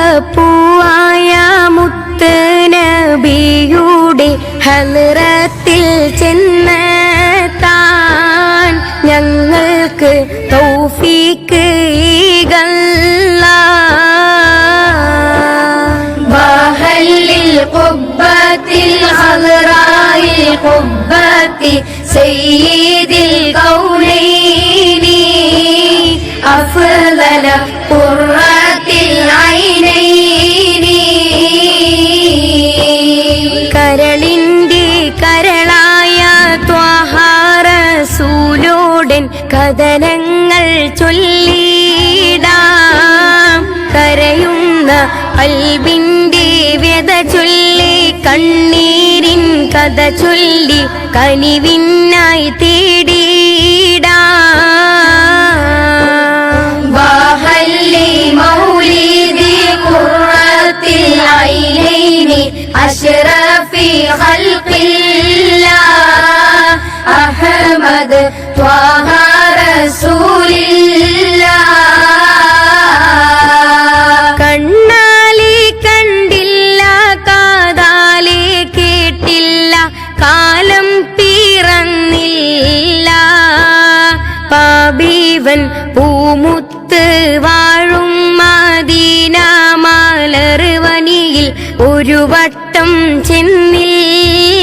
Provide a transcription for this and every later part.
ആരംഭപ്പൂവായ മുത്ത് നബിയുടെ ഹലറത്തിൽ ചെന്ന് താൻ ഞങ്ങൾക്ക് തൗഫീക്ക് ഈഗല്ല وهل للقبة الخضراء القبة سيد الكونين أفضل قرة കഥനങ്ങൾ ചൊല്ലിടാം കരയുന്ന അൽബിന്റെ വ്യത ചൊല്ലി കണ്ണീരിൻ കഥ ചൊല്ലി കനിവിന്നായി തേടി വാഹല്ലി മൗലീദി ഖുർആത്തിൽ ത്വാഹ റസൂലില്ല. കാലം പിറന്നില്ല. പൂമുത്ത് വാഴും മദീന മാലറുവനിയിൽ ഒരു വട്ടം ചെന്നില്ല.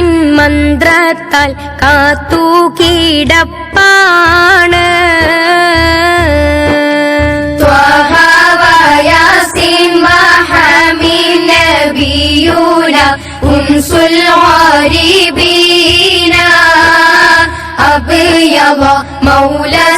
സ്വലവാത്തിൻ മന്ത്രത്താൽ കാത്തു കിടപ്പാണ് طه وياسين وحميد نبينا أنس الغريبين أبيض مولى